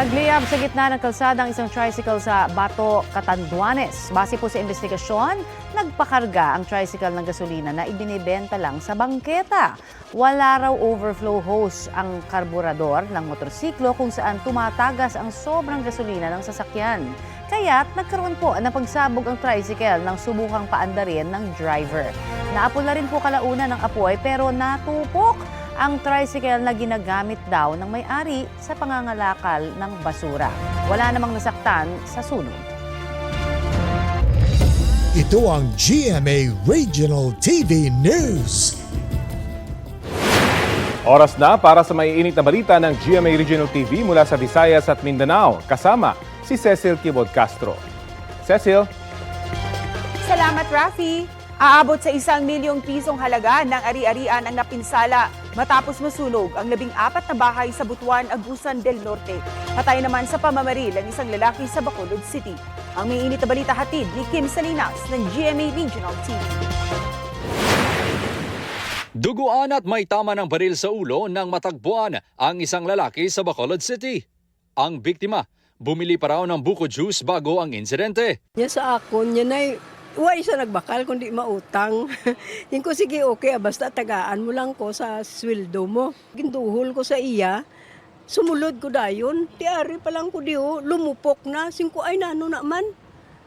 Nagliyab sa gitna ng kalsada ang isang tricycle sa Bato, Catanduanes. Base po sa investigasyon, nagpakarga ang tricycle ng gasolina na ibinibenta lang sa bangketa. Wala raw overflow hose ang karburador ng motorsiklo kung saan tumatagas ang sobrang gasolina ng sasakyan. Kaya't nagkaroon po ng pagsabog ang tricycle ng subukang paandarin ng driver. Naapula rin po kalauna ng apoy pero natupok ang tricycle na ginagamit daw ng may-ari sa pangangalakal ng basura. Wala namang nasaktan sa sunog. Ito ang GMA Regional TV News. Oras na para sa maiinit na balita ng GMA Regional TV mula sa Visayas at Mindanao. Kasama si Cecil Kibod Castro. Cecil, Salamat, Rafi. Aabot sa isang milyong pisong halaga ng ari-arian ang napinsala matapos masunog ang labing apat na bahay sa Butuan, Agusan del Norte. Patay naman sa pamamaril ang isang lalaki sa Bacolod City. Ang may init na balita hatid ni Kim Salinas ng GMA Regional TV. Duguan at may tama ng baril sa ulo nang matagpuan ang isang lalaki sa Bacolod City. Ang biktima, bumili pa raw ng buko juice bago ang insidente. Niya sa akon, niya na Uway siya nagbakal kundi mautang. Yung ko sige okay, ah, basta tagaan mo lang ko sa sweldo mo. Ginduhol ko sa iya, sumulod ko dayon. Tiari pa lang ko diyo, lumupok na. Singko ay nano naman.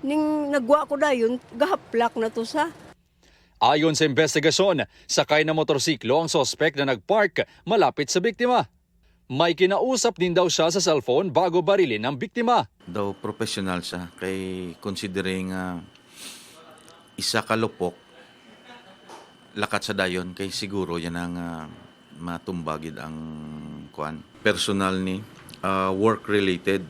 Ning nagwa ko dayon, gahaplak na to sa. Ayon sa investigasyon, sakay na motorsiklo ang sospek na nagpark malapit sa biktima. May kinausap din daw siya sa cellphone bago barilin ang biktima. daw professional siya kay considering ah, isa ka lupok lakat sa dayon kay siguro yan ang ah, matumbagid ang kuan personal ni ah, work related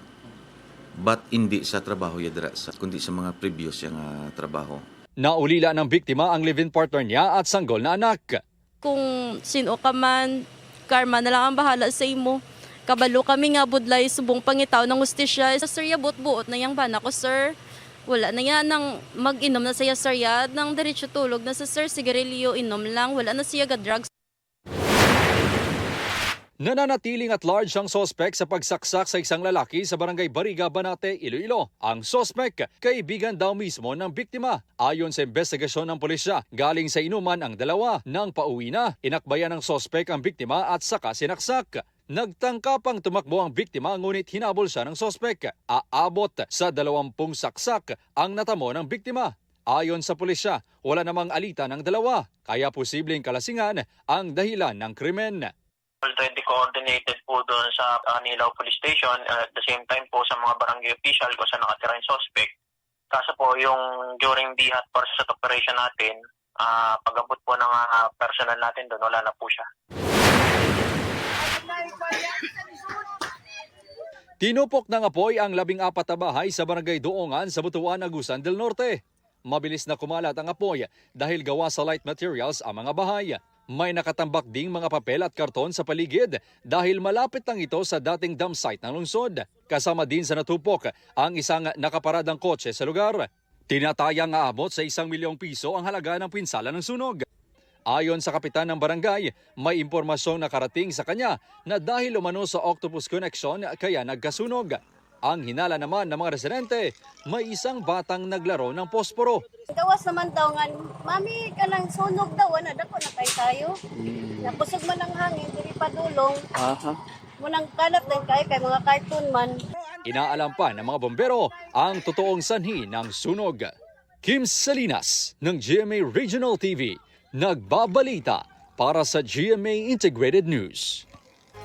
but hindi sa trabaho ya dira sa kundi sa mga previous yang ah, trabaho Naulila ng biktima ang live-in partner niya at sanggol na anak. kung sino ka man, karma na lang ang bahala sa imo. Kabalo kami nga budlay subong pangitaw ng ustisya. Sa sir, ya buot-buot na yang bana ko, sir. Wala na yan nang mag-inom na siya, sir, ya. Nang diretso tulog na sa sir, sigarilyo, inom lang. Wala na siya ga-drugs. Nananatiling at large ang sospek sa pagsaksak sa isang lalaki sa barangay Bariga, Banate, Iloilo. Ang sospek, kaibigan daw mismo ng biktima. Ayon sa investigasyon ng pulisya, galing sa inuman ang dalawa. Nang pauwi na, inakbayan ng sospek ang biktima at saka sinaksak. Nagtangka pang tumakbo ang biktima ngunit hinabol siya ng sospek. Aabot sa dalawampung saksak ang natamo ng biktima. Ayon sa pulisya, wala namang alita ng dalawa, kaya posibleng kalasingan ang dahilan ng krimen. already coordinated po doon sa Anilaw Police Station uh, at the same time po sa mga barangay official kung saan nakatira yung suspect. Kaso po yung during the hot pursuit operation natin, ah pag-abot po ng ah, personnel natin doon, wala na po siya. Tinupok ng apoy ang labing apat na bahay sa barangay Doongan sa Butuan, Agusan del Norte. Mabilis na kumalat ang apoy dahil gawa sa light materials ang mga bahay. May nakatambak ding mga papel at karton sa paligid dahil malapit lang ito sa dating dump site ng lungsod. Kasama din sa natupok ang isang nakaparadang kotse sa lugar. Tinatayang aabot sa isang milyong piso ang halaga ng pinsala ng sunog. Ayon sa kapitan ng barangay, may impormasyong nakarating sa kanya na dahil umano sa Octopus Connection kaya nagkasunog. Ang hinala naman ng mga residente, may isang batang naglaro ng posporo. Gawas naman daw nga, mami ka nang sunog daw, ano, dako na tayo tayo. Napusog man ang hangin, diri pa dulong. Munang kalat din kayo kay mga cartoon man. Inaalam pa ng mga bombero ang totoong sanhi ng sunog. Kim Salinas ng GMA Regional TV, nagbabalita para sa GMA Integrated News.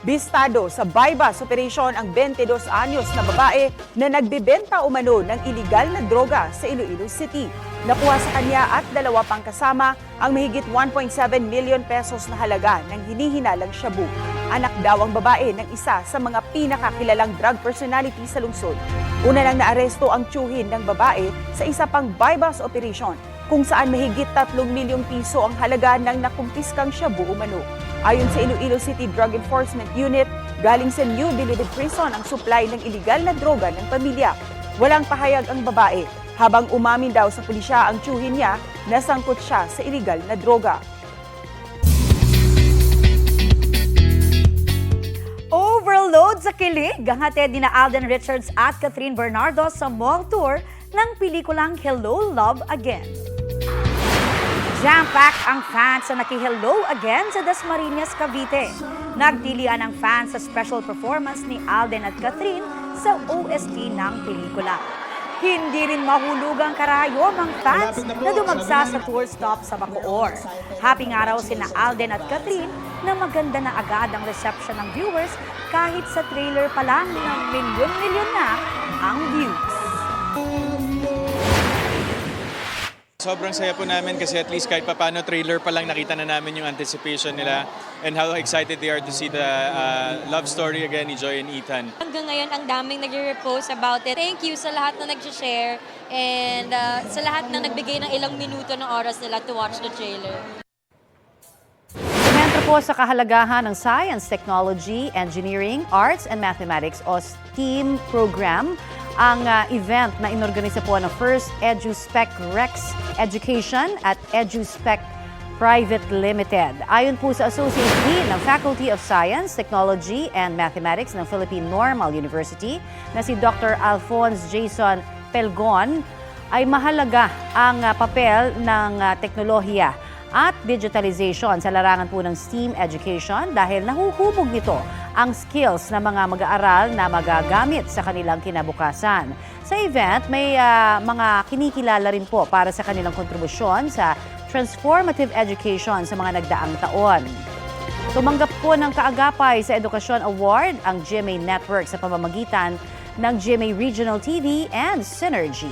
Bistado sa bypass operation ang 22 anyos na babae na nagbebenta umano ng iligal na droga sa Iloilo City. Nakuha sa kanya at dalawa pang kasama ang mahigit 1.7 million pesos na halaga ng hinihinalang shabu. Anak daw ang babae ng isa sa mga pinakakilalang drug personality sa lungsod. Una nang naaresto ang tiyuhin ng babae sa isa pang bypass operation kung saan mahigit 3 milyong piso ang halaga ng nakumpiskang shabu umano. Ayon sa Iloilo City Drug Enforcement Unit, galing sa New Bilibid Prison ang supply ng iligal na droga ng pamilya. Walang pahayag ang babae, habang umamin daw sa pulisya ang tiyuhin niya na sangkot siya sa iligal na droga. Overly Load sa kilig ang hatid ni na Alden Richards at Catherine Bernardo sa mall tour ng pelikulang Hello Love Again. Jam-pack ang fans sa naki-Hello Again sa Dasmariñas, Cavite. Nagtilian ang fans sa special performance ni Alden at Catherine sa OST ng pelikula. Hindi rin mahulugang karayom ang fans na dumagsa sa tour stop sa Bacoor. Happy nga raw sina Alden at Catherine na maganda na agad ang reception ng viewers kahit sa trailer pa lang ng milyon-milyon na ang views. Sobrang saya po namin kasi at least kahit papano trailer pa lang nakita na namin yung anticipation nila and how excited they are to see the uh, love story again ni Joy and Ethan. Hanggang ngayon, ang daming nag-repost about it. Thank you sa lahat na nag-share and uh, sa lahat na nagbigay ng ilang minuto ng oras nila to watch the trailer. Sentro po sa kahalagahan ng Science, Technology, Engineering, Arts and Mathematics o STEAM program ang ah, event na inorganisa po ng First EduSpec Rex Education at EduSpec Private Limited. Ayon po sa Associate Dean ng Faculty of Science, Technology and Mathematics ng Philippine Normal University na si Dr. Alphonse Jason Pelgon, ay mahalaga ang ah, papel ng ah, teknolohiya at digitalization sa larangan po ng STEAM education dahil nahuhubog nito ang skills ng mga mag-aaral na magagamit sa kanilang kinabukasan. Sa event, may ah, mga kinikilala rin po para sa kanilang kontribusyon sa transformative education sa mga nagdaang taon. Tumanggap po ng kaagapay sa Edukasyon Award ang GMA Network sa pamamagitan ng GMA Regional TV and Synergy.